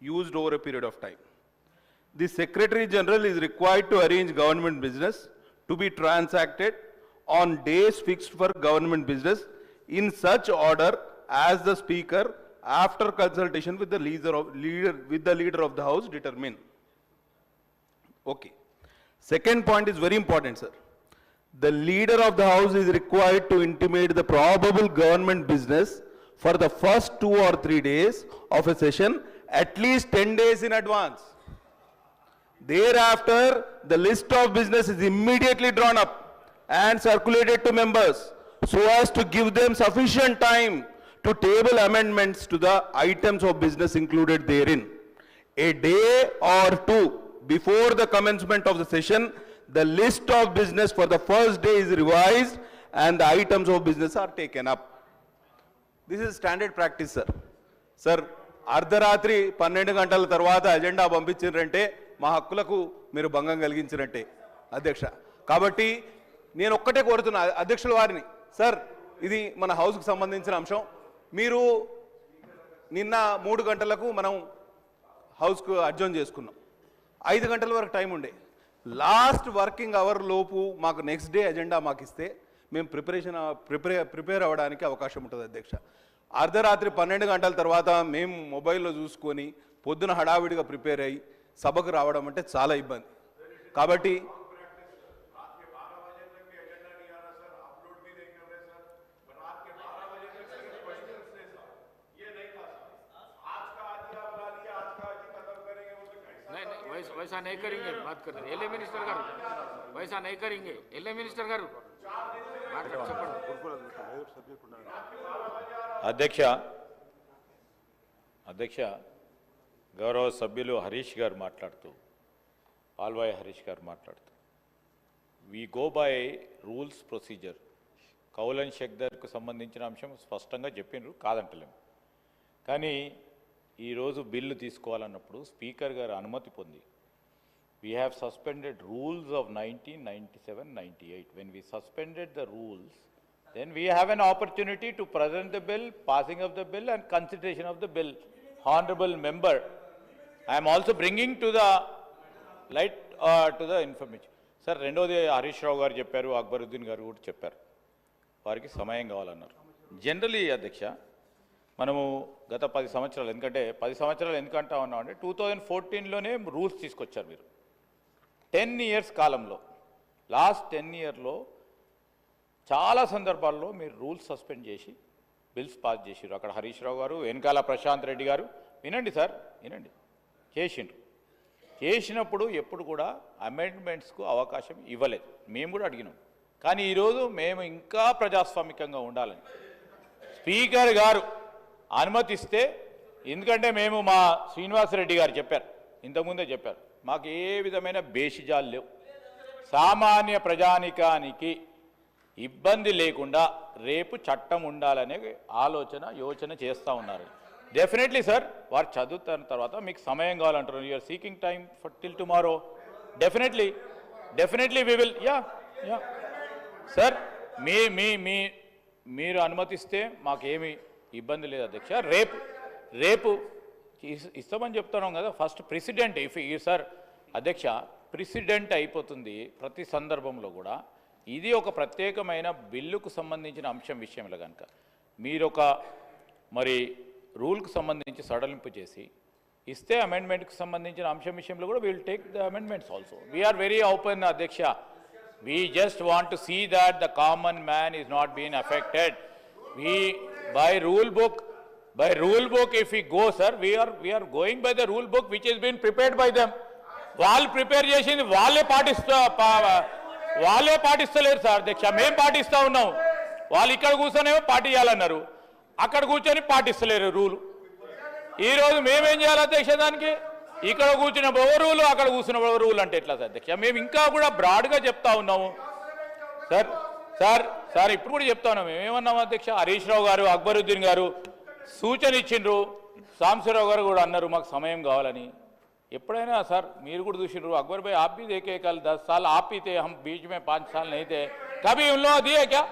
used over a period of time. The Secretary General is required to arrange government business to be transacted on days fixed for government business in such order as the Speaker, after consultation with the leader of, leader, with the leader of the House determine. Okay. Second point is very important, sir. The leader of the house is required to intimate the probable government business for the first two or three days of a session at least 10 days in advance. Thereafter, the list of business is immediately drawn up and circulated to members so as to give them sufficient time to table amendments to the items of business included therein. A day or two before the commencement of the session, the list of business for the first day is revised and the items of business are taken up. this is standard practice sir sir అర్ధరాత్రి పన్నెండు గంటల తర్వాత agenda పంపించారంటే మా హక్కులకు మీరు భంగం కలిగించినట్టే అధ్యక్ష. కాబట్టి నేను ఒక్కటే కోరుతున్నా అధ్యక్షుల వారిని. సార్ ఇది మన హౌస్కు సంబంధించిన అంశం. మీరు నిన్న మూడు గంటలకు మనం హౌస్కు అడ్జర్న్ చేసుకున్నాం. ఐదు గంటల వరకు టైం ఉండే. లాస్ట్ వర్కింగ్ అవర్ లోపు మాకు నెక్స్ట్ డే అజెండా మాకు ఇస్తే మేము ప్రిపరేషన్ ప్రిపేర్ ప్రిపేర్ అవ్వడానికి అవకాశం ఉంటుంది అధ్యక్ష. అర్ధరాత్రి పన్నెండు గంటల తర్వాత మేము మొబైల్లో చూసుకొని పొద్దున హడావిడిగా ప్రిపేర్ అయ్యి సభకు రావడం అంటే చాలా ఇబ్బంది. కాబట్టి वैसा नहीं करेंगे बात कर रहे एलए मिनिस्टर गारू वैसा नहीं करेंगे। एलए मिनिस्टर అధ్యక్ష అధ్యక్ష గౌరవ సభ్యులు హరీష్ గారు మాట్లాడుతూ పాల్వాయి హరీష్ గారు మాట్లాడుతూ we go by rules procedure Kaul and షెక్దర్కు సంబంధించిన అంశం స్పష్టంగా చెప్పిండ్రు కాదంటలేము కానీ ఈరోజు బిల్లు తీసుకోవాలన్నప్పుడు స్పీకర్ గారు అనుమతి పొంది we have suspended rules of nineteen ninety seven ninety eight when we suspended the rules then we have an opportunity to present the bill passing of the bill and consideration of the bill honorable member i am also bringing to the light uh, to the information sir రెండోది హరీష్ రావు గారు చెప్పారు అక్బరుద్దీన్ గారు కూడా చెప్పారు వారికి సమయం కావాలన్నారు generally అధ్యక్ష మనము గత పది సంవత్సరాలు ఎందుకంటే పది సంవత్సరాలు ఎందుకంటా ఉన్నాం అంటే టూ థౌజండ్ ఫోర్టీన్లోనే రూల్స్ తీసుకొచ్చారు మీరు టెన్ ఇయర్స్ కాలంలో లాస్ట్ టెన్ ఇయర్లో చాలా సందర్భాల్లో మీరు రూల్స్ సస్పెండ్ చేసి బిల్స్ పాస్ చేసిర్రు. అక్కడ హరీష్ రావు గారు వెనకాల ప్రశాంత్ రెడ్డి గారు. వినండి సార్ వినండి. చేసిండ్రు. చేసినప్పుడు ఎప్పుడు కూడా అమెండ్మెంట్స్కు అవకాశం ఇవ్వలేదు. మేము కూడా అడిగినాం. కానీ ఈరోజు మేము ఇంకా ప్రజాస్వామికంగా ఉండాలని. స్పీకర్ గారు అనుమతిస్తే ఎందుకంటే మేము మా శ్రీనివాసరెడ్డి గారు చెప్పారు. ఇంతకుముందే చెప్పారు. మాకు ఏ విధమైన బేషిజాలు లేవు. సామాన్య ప్రజానికానికి ఇబ్బంది లేకుండా రేపు చట్టం ఉండాలనే ఆలోచన యోచన చేస్తూ ఉన్నారు. డెఫినెట్లీ సార్ వారు చదువుతున్న తర్వాత మీకు సమయం కావాలంటారు you're seeking time for till tomorrow definitely definitely we will ya ya sir మీ మీ మీ మీరు అనుమతిస్తే మాకేమి ఇబ్బంది లేదు అధ్యక్ష. రేపు రేపు ఇస్తామని చెప్తున్నాం కదా. ఫస్ట్ ప్రెసిడెంట్ ఇఫ్ ఈ సార్ అధ్యక్ష ప్రెసిడెంట్ అయిపోతుంది ప్రతి సందర్భంలో కూడా. ఇది ఒక ప్రత్యేకమైన బిల్లుకు సంబంధించిన అంశం విషయంలో కనుక మీరొక మరి రూల్కు సంబంధించి సడలింపు చేసి ఇస్తే అమెండ్మెంట్కి సంబంధించిన అంశం విషయంలో కూడా will take the amendments also we're very open అధ్యక్ష. We just want to see that the common man is not been affected we by rule book by rule book if ఈ go sir we're we're going by the rule book which is been prepared by them వాళ్ళు prepare చేసింది వాళ్ళే పాటిస్తా వాళ్ళే పాటిస్తలేరు sir అధ్యక్ష. మేము పాటిస్తా ఉన్నాం. వాళ్ళు ఇక్కడ కూర్చొనేమో పాటియాలన్నారు అక్కడ కూర్చొని పాటిస్తలేరు రూలు. ఈరోజు మేమేం చేయాలి అధ్యక్ష దానికి? ఇక్కడ కూర్చున్న ఒక రూలు? అక్కడ కూర్చున్న రూలు రూల్ అంటే ఎట్లా సార్ అధ్యక్ష? మేము ఇంకా కూడా బ్రాడ్గా చెప్తా ఉన్నాము. సార్ సార్ సార్ ఇప్పుడు కూడా చెప్తా ఉన్నాం మేమేమన్నాము అధ్యక్ష? హరీష్ రావు గారు అక్బరుద్దీన్ గారు సూచన ఇచ్చిండ్రు. సాంశీరావు గారు కూడా అన్నారు మాకు సమయం కావాలని. ఎప్పుడైనా సార్ మీరు కూడా చూసినారు అక్బర్ భాయ్ आप भी देखे कल ఆపితే साल आप ही थे हम बीच కభీ पाँच साल नहीं थे कभी उन लोग दिए क्या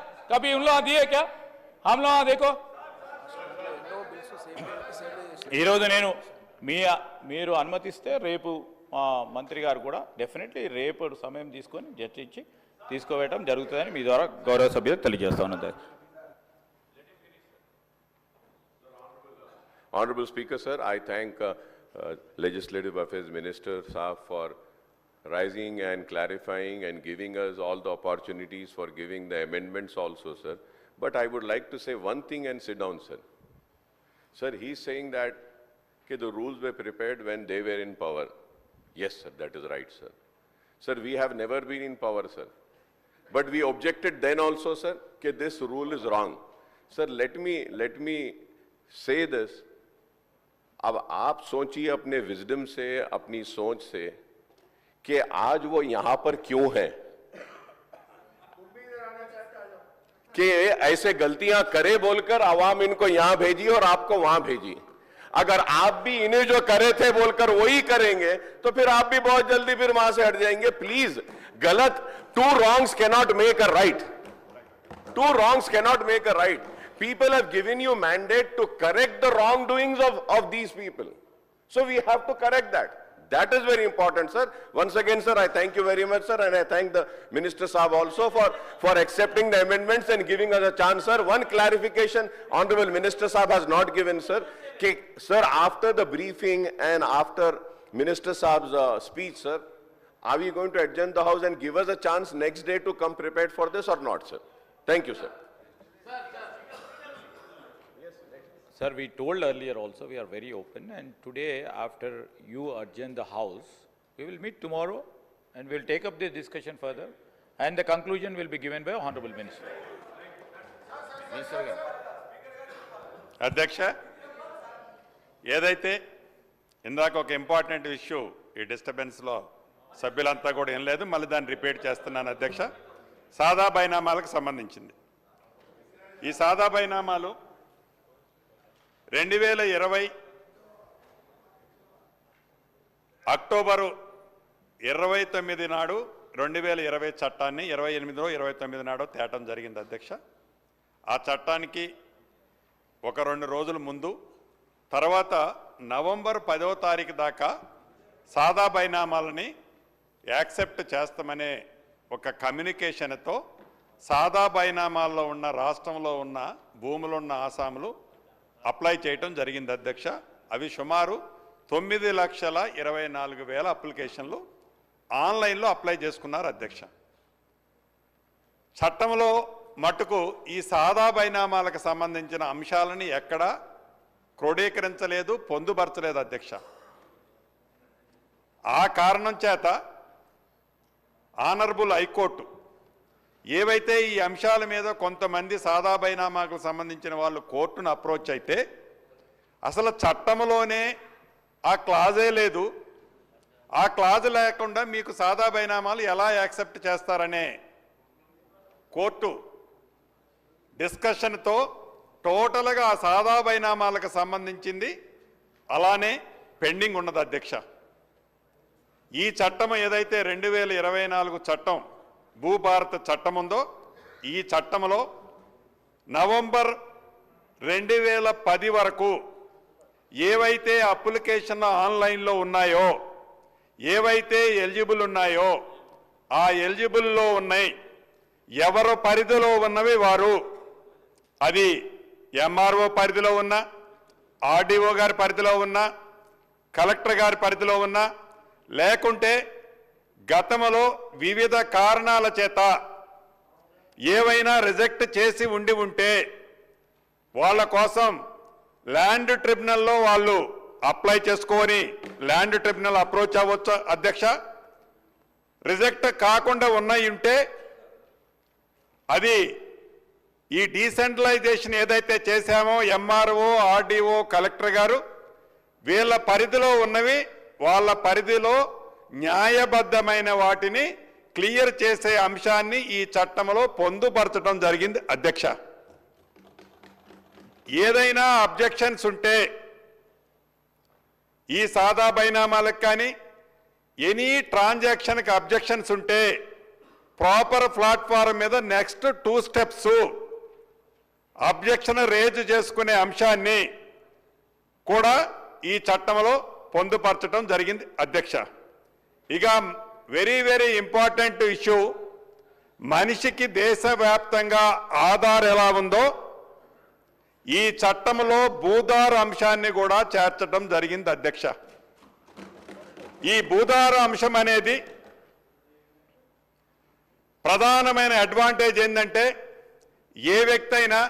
ఈరోజు నేను మీ మీరు అనుమతిస్తే రేపు మా మంత్రి గారు కూడా డెఫినెట్లీ రేపు సమయం తీసుకొని చర్చించి తీసుకోవటం జరుగుతుందని మీ ద్వారా గౌరవ సభ్యులు తెలియజేస్తా ఉన్నది honourable speaker sir I thank uh, Legislative Affairs Minister Saab for rising and clarifying and giving us all the opportunities for giving the amendments also, sir. But I would like to say one thing and sit down, sir. Sir, he's saying that okay, the rules were prepared when they were in power. Yes, sir, that is right, sir. Sir, we have never been in power, sir. But we objected then also, sir, that this rule is wrong. Sir, let me, let me say this. अब आप सोचिए अपने wisdom से, अपनी सोच से कि आज वो यहाँ पर क्यों है? कि ऐसे गलतियाँ करे बोलकर आवाम इनको यहाँ भेजी और आपको वहाँ भेजी। अगर आप भी इन्हें जो करे थे बोलकर वही करेंगे तो फिर आप भी बहुत जल्दी फिर वहाँ से हट जाएँगे। प्लीज़ गलत two wrongs cannot make a right Two wrongs cannot make a right. People have given you mandate to correct the wrongdoings of, of these people. So we have to correct that. That is very important, sir. Once again, sir, I thank you very much, sir, and I thank the Minister Saab also for, for accepting the amendments and giving us a chance, sir. One clarification, Honorable Minister Saab has not given, sir. Sir, after the briefing and after Minister Saab's uh, speech, sir, are we going to adjourn the house and give us a chance next day to come prepared for this or not, sir? Thank you, sir. Sir, we told earlier also, we are very open, and today, after you adjourn the House, we will meet tomorrow, and we'll take up the discussion further, and the conclusion will be given by Honorable Minister. Minister గారు అధ్యక్ష ఏదైతే ఇందాక ఒక important issue ఈ డిస్టర్బెన్స్లో సభ్యులంతా కూడా ఏం లేదు మళ్ళీ దాన్ని రిపీట్ చేస్తున్నాను అధ్యక్ష సాదా బైనామాలకు సంబంధించింది ఈ సాదా బైనామాలు రెండు వేల ఇరవై అక్టోబరు ఇరవై తొమ్మిది నాడు రెండు వేల ఇరవై చట్టాన్ని ఇరవై ఎనిమిదిలో ఇరవై తొమ్మిది నాడు తేటం జరిగింది అధ్యక్ష. ఆ చట్టానికి ఒక రెండు రోజుల ముందు తర్వాత నవంబర్ పదో తారీఖు దాకా సాదా బైనామాలని యాక్సెప్ట్ చేస్తామనే ఒక కమ్యూనికేషన్తో సాదా బైనామాల్లో ఉన్న రాష్ట్రంలో ఉన్న భూములున్న ఆసాములు అప్లై చేయటం జరిగింది అధ్యక్ష. అవి సుమారు తొమ్మిది లక్షల ఇరవై నాలుగు వేల అప్లికేషన్లు ఆన్లైన్లో అప్లై చేసుకున్నారు అధ్యక్ష. చట్టంలో మటుకు ఈ సాదా బైనామాలకు సంబంధించిన అంశాలని ఎక్కడా క్రోడీకరించలేదు పొందుపరచలేదు అధ్యక్ష. ఆ కారణం చేత ఆనరబుల్ హైకోర్టు ఏవైతే ఈ అంశాల మీద కొంతమంది సాదా బైనామాకు సంబంధించిన వాళ్ళు కోర్టును అప్రోచ్ అయితే అసలు చట్టంలోనే ఆ క్లాజే లేదు. ఆ క్లాజ్ లేకుండా మీకు సాదా బైనామాలు ఎలా యాక్సెప్ట్ చేస్తారనే కోర్టు డిస్కషన్తో టోటల్గా ఆ సాదా బైనామాలకు సంబంధించింది అలానే పెండింగ్ ఉన్నది అధ్యక్ష. ఈ చట్టం ఏదైతే రెండు వేల ఇరవై నాలుగు చట్టం భూభారత చట్టం ఉందో ఈ చట్టంలో నవంబర్ రెండు వేల పది వరకు ఏవైతే అప్లికేషన్ ఆన్లైన్లో ఉన్నాయో ఏవైతే ఎలిజిబుల్ ఉన్నాయో ఆ ఎలిజిబుల్లో ఉన్నాయి. ఎవరు పరిధిలో ఉన్నవి వారు? అది ఎంఆర్ఓ పరిధిలో ఉన్న ఆర్డీఓ గారి పరిధిలో ఉన్న కలెక్టర్ గారి పరిధిలో ఉన్న లేకుంటే గతంలో వివిధ కారణాల చేత ఏవైనా రిజెక్ట్ చేసి ఉండి ఉంటే వాళ్ళ కోసం ల్యాండ్ ట్రిబ్యునల్లో వాళ్ళు అప్లై చేసుకొని ల్యాండ్ ట్రిబ్యునల్ అప్రోచ్ అవ్వచ్చు అధ్యక్ష? రిజెక్ట్ కాకుండా ఉన్నాయి ఉంటే అది ఈ డీసెంట్రలైజేషన్ ఏదైతే చేశామో ఎంఆర్ఓ ఆర్డీఓ కలెక్టర్ గారు వీళ్ళ పరిధిలో ఉన్నవి వాళ్ళ పరిధిలో న్యాయబద్ధమైన వాటిని క్లియర్ చేసే అంశాన్ని ఈ చట్టంలో పొందుపరచడం జరిగింది. అధ్యక్ష ఏదైనా అబ్జెక్షన్స్ ఉంటే ఈ సాదా బైనామాలకు కానీ ఎనీ ట్రాన్సాక్షన్కి అబ్జెక్షన్స్ ఉంటే ప్రాపర్ ప్లాట్ఫారం మీద next two steps objection raise చేసుకునే అంశాన్ని కూడా ఈ చట్టంలో పొందుపరచడం జరిగింది. అధ్యక్ష ఇక వెరీ వెరీ ఇంపార్టెంట్ ఇష్యూ మనిషికి దేశవ్యాప్తంగా ఆధార్ ఎలా ఉందో ఈ చట్టంలో భూధార అంశాన్ని కూడా చేర్చడం జరిగింది అధ్యక్ష. ఈ భూధార అంశం అనేది ప్రధానమైన అడ్వాంటేజ్ ఏంటంటే ఏ వ్యక్తి అయినా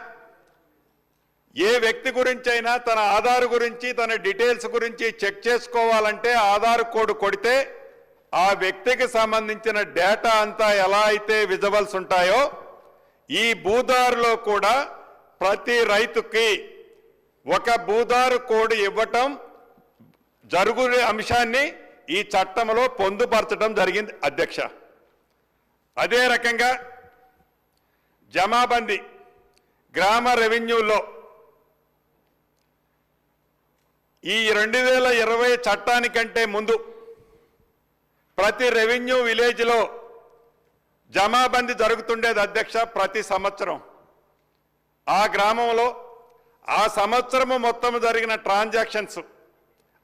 ఏ వ్యక్తి గురించి అయినా తన ఆధార్ గురించి తన డీటెయిల్స్ గురించి చెక్ చేసుకోవాలంటే ఆధార్ కోడ్ కొడితే ఆ వ్యక్తికి సంబంధించిన డేటా అంతా ఎలా అయితే విజువల్స్ ఉంటాయో ఈ భూదారులో కూడా ప్రతి రైతుకి ఒక భూదారు కోడ్ ఇవ్వటం జరుగునే అంశాన్ని ఈ చట్టంలో పొందుపరచడం జరిగింది అధ్యక్ష. అదే రకంగా జమాబందీ గ్రామ రెవెన్యూలో ఈ రెండు వేల ఇరవై చట్టానికంటే ముందు ప్రతి రెవెన్యూ విలేజ్లో జమాబందీ జరుగుతుండేది అధ్యక్ష ప్రతి సంవత్సరం. ఆ గ్రామంలో ఆ సంవత్సరము మొత్తం జరిగిన ట్రాన్సాక్షన్స్.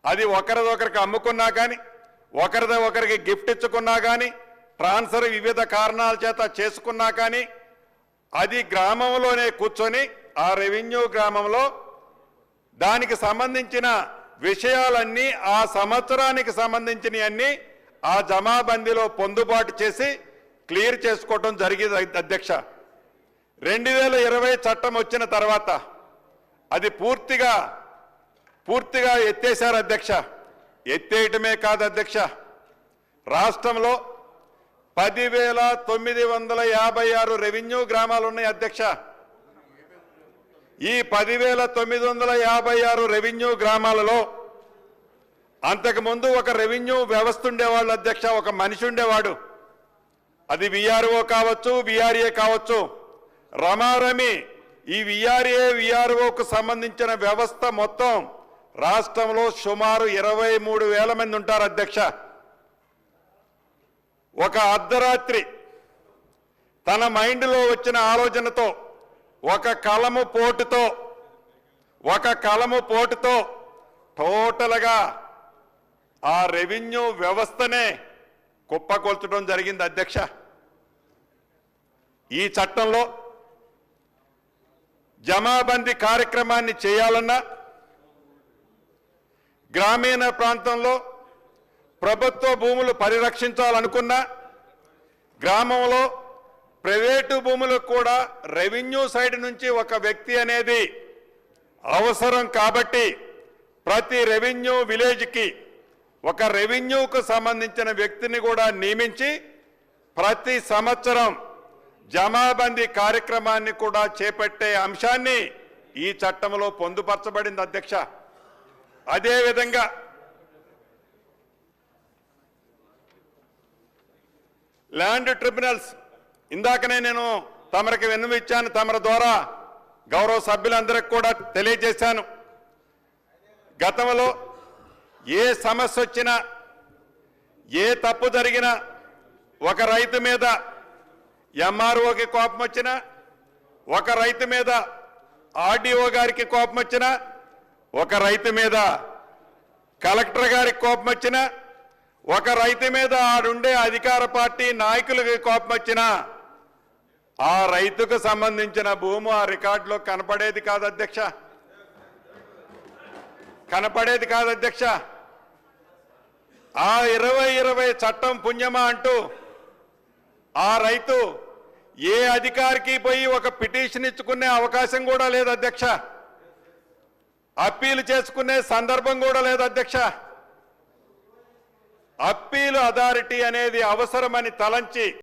అది ఒకరిదొకరికి అమ్ముకున్నా కానీ ఒకరిది ఒకరికి గిఫ్ట్ ఇచ్చుకున్నా కానీ ట్రాన్స్ఫర్ వివిధ కారణాల చేత చేసుకున్నా కానీ అది గ్రామంలోనే కూర్చొని ఆ రెవెన్యూ గ్రామంలో దానికి సంబంధించిన విషయాలన్నీ ఆ సంవత్సరానికి సంబంధించినవన్నీ ఆ జమాబందీలో పొందుబాటు చేసి క్లియర్ చేసుకోవటం జరిగింది అధ్యక్ష. రెండు వేల ఇరవై చట్టం వచ్చిన తర్వాత అది పూర్తిగా పూర్తిగా ఎత్తేశారు అధ్యక్ష. ఎత్తేయటమే కాదు అధ్యక్ష. రాష్ట్రంలో పదివేల తొమ్మిది వందల యాభై ఆరు రెవెన్యూ గ్రామాలు ఉన్నాయి అధ్యక్ష. ఈ పదివేల తొమ్మిది వందల యాభై ఆరు రెవెన్యూ గ్రామాలలో అంతకుముందు ఒక రెవెన్యూ వ్యవస్థ ఉండేవాళ్ళు అధ్యక్ష ఒక మనిషి ఉండేవాడు. అది విఆర్ఓ కావచ్చు విఆర్ఏ కావచ్చు. రమారమి ఈ విఆర్ఏ విఆర్ఓకు సంబంధించిన వ్యవస్థ మొత్తం రాష్ట్రంలో సుమారు ఇరవై మూడు వేల మంది ఉంటారు అధ్యక్ష. ఒక అర్ధరాత్రి తన మైండ్లో వచ్చిన ఆలోచనతో ఒక కలము పోటుతో ఒక కలము పోటుతో టోటల్గా ఆ రెవెన్యూ వ్యవస్థనే కుప్పకొల్చడం జరిగింది అధ్యక్ష. ఈ చట్టంలో జమాబందీ కార్యక్రమాన్ని చేయాలన్నా గ్రామీణ ప్రాంతంలో ప్రభుత్వ భూములు పరిరక్షించాలనుకున్నా గ్రామంలో ప్రైవేటు భూములకు కూడా రెవెన్యూ సైడ్ నుంచి ఒక వ్యక్తి అనేది అవసరం కాబట్టి ప్రతి రెవెన్యూ విలేజ్కి ఒక రెవెన్యూకు సంబంధించిన వ్యక్తిని కూడా నియమించి ప్రతి సంవత్సరం జమాబందీ కార్యక్రమాన్ని కూడా చేపట్టే అంశాన్ని ఈ చట్టంలో పొందుపరచబడింది అధ్యక్ష. అదేవిధంగా ల్యాండ్ ట్రిబ్యునల్స్ ఇందాకనే నేను తమరికి విన్నవిచ్చాను తమరి ద్వారా గౌరవ సభ్యులందరికి కూడా తెలియజేశాను. గతంలో ఏ సమస్య వచ్చినా ఏ తప్పు జరిగినా ఒక రైతు మీద ఎంఆర్ఓకి కోపం వచ్చినా ఒక రైతు మీద ఆర్డీఓ గారికి కోపం వచ్చినా ఒక రైతు మీద కలెక్టర్ గారికి కోపం వచ్చినా ఒక రైతు మీద ఆడుండే అధికార పార్టీ నాయకులకి కోపం వచ్చినా ఆ రైతుకు సంబంధించిన భూము ఆ రికార్డులో కనపడేది కాదు అధ్యక్ష. కనపడేది కాదు అధ్యక్ష. ఆ ఇరవై ఇరవై చట్టం పుణ్యమా అంటూ ఆ రైతు ఏ అధికారికి పోయి ఒక పిటిషన్ ఇచ్చుకునే అవకాశం కూడా లేదు అధ్యక్ష. అప్పీలు చేసుకునే సందర్భం కూడా లేదు అధ్యక్ష. అప్పీలు అథారిటీ అనేది అవసరమని తలంచి